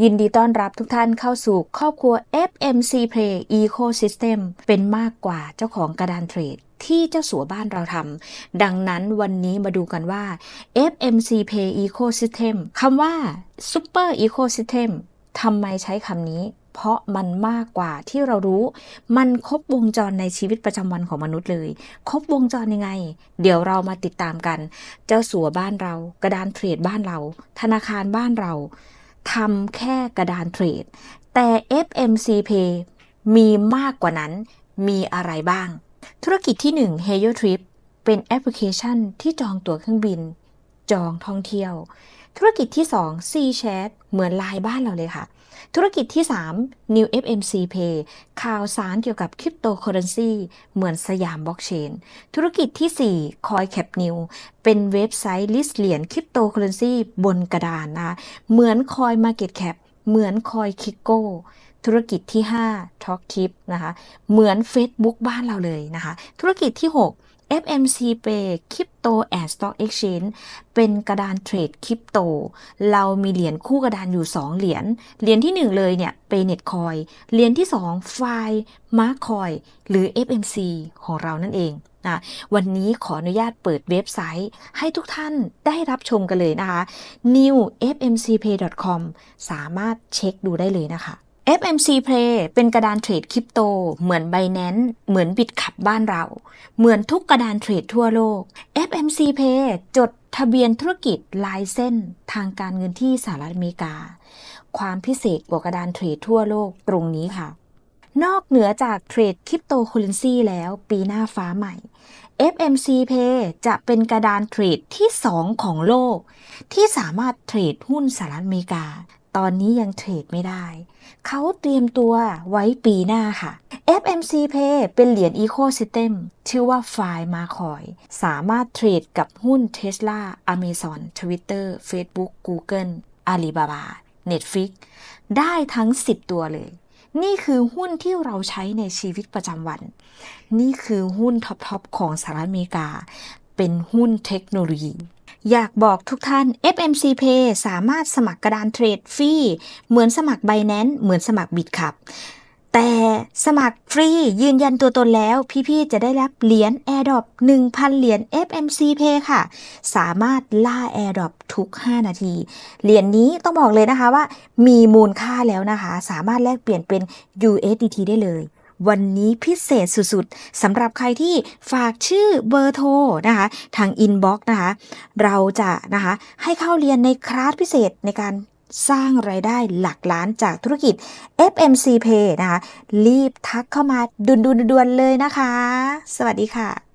ยินดีต้อนรับทุกท่านเข้าสู่ครอบครัว FMC Play Ecosystem เป็นมากกว่าเจ้าของกระดานเทรดที่เจ้าสัวบ้านเราทำดังนั้นวันนี้มาดูกันว่า FMC Play Ecosystem คำว่า Super Ecosystem ทำไมใช้คำนี้ เพราะมันมากกว่าที่เรารู้ มันครบวงจรในชีวิตประจำวันของมนุษย์เลย ครบวงจรยังไง เดี๋ยวเรามาติดตามกัน เจ้าสัวบ้านเรา กระดานเทรดบ้านเรา ธนาคารบ้านเรา ทำแค่กระดานเทรด แต่ FMC Pay มีมากกว่านั้น มีอะไรบ้าง ธุรกิจที่ 1 h e y o Trip เป็นแอปพลิเคชันที่จองตั๋วเครื่องบิน จองท่องเที่ยว ธุรกิจที่ 2 C Chat เหมือนไลน์บ้านเราเลยค่ะ ธุรกิจที่ 3 New FMC Pay ข่าวสารเกี่ยวกับคริปโตเคอเรนซีเหมือนสยามบล็อกเชน ธุรกิจที่ 4 CoinCap New เป็นเว็บไซต์ลิสต์เหรียญคริปโตเคอเรนซีบนกระดานนะ เหมือน Coin Market Cap เหมือน Coin k i k o ธุรกิจที่ 5 Talk Tip นะคะ เหมือน Facebook บ้านเราเลยนะคะ ธุรกิจที่ 6 FMC Pay Crypto and Stock Exchange เป็นกระดานเทรดคริปโต เรามีเหรียญคู่กระดานอยู่ 2 เหรียญ เหรียญที่ 1 เลยเนี่ย Paynet Coin เหรียญที่ 2 f i Mark Coin หรือ FMC ของเรานั่นเองนะวันนี้ขออนุญาตเปิดเว็บไซต์ ให้ทุกท่านได้รับชมกันเลยนะคะ newfmcpay.com สามารถเช็คดูได้เลยนะคะ FMC Play เป็นกระดานเทรดคริปโต เหมือน Binance เหมือนบิตคับบ้านเรา เหมือนทุกกระดานเทรดทั่วโลก FMC Pay จดทะเบียนธุรกิจลายเส้นทางการเงินที่สหรัฐอเมริกา ความพิเศษกว่ากระดานเทรดทั่วโลกตรงนี้ค่ะ นอกเหนือจากเทรดคริปโตเคอเรนซีแล้วปีหน้าฟ้าใหม่ FMC Pay จะเป็นกระดานเทรดที่ 2 ของโลก ที่สามารถเทรดหุ้นสหรัฐอเมริกา ตอนนี้ยังเทรดไม่ได้ เขาเตรียมตัวไว้ปีหน้าค่ะ FMC Pay เป็นเหรียญ Ecosystem ชื่อว่า f i m a c o i สามารถเทรดกับหุ้น Tesla Amazon Twitter Facebook Google Alibaba Netflix ได้ทั้ง 10 ตัวเลย นี่คือหุ้นที่เราใช้ในชีวิตประจำวัน นี่คือหุ้นท็อปๆของสหรัฐอเมริกา เป็นหุ้นเทคโนโลยี อยากบอกทุกท่าน FMC Pay สามารถสมัครกระดานเทรดฟรีเหมือนสมัคร Binance เหมือนสมัคร Bitcup แต่สมัครฟรียืนยันตัวตนแล้วพี่ ๆ จะได้รับเหรียญ AirDrop 1,000 เหรียญ FMC Pay ค่ะ สามารถล่า AirDrop ทุก 5 นาที เหรียญนี้ต้องบอกเลยนะคะว่ามีมูลค่าแล้วนะคะ สามารถแลกเปลี่ยนเป็น USDT ได้เลย วันนี้พิเศษสุดๆสำหรับใครที่ฝากชื่อเบอร์โทรนะคะทางอินบ็อกซ์นะคะเราจะนะคะให้เข้าเรียนในคลาสพิเศษในการสร้างไรายได้หลักล้านจากธุรกิจ FMC Pay นะคะ รีบทักเข้ามาดุนๆๆๆเลยนะคะ สวัสดีค่ะ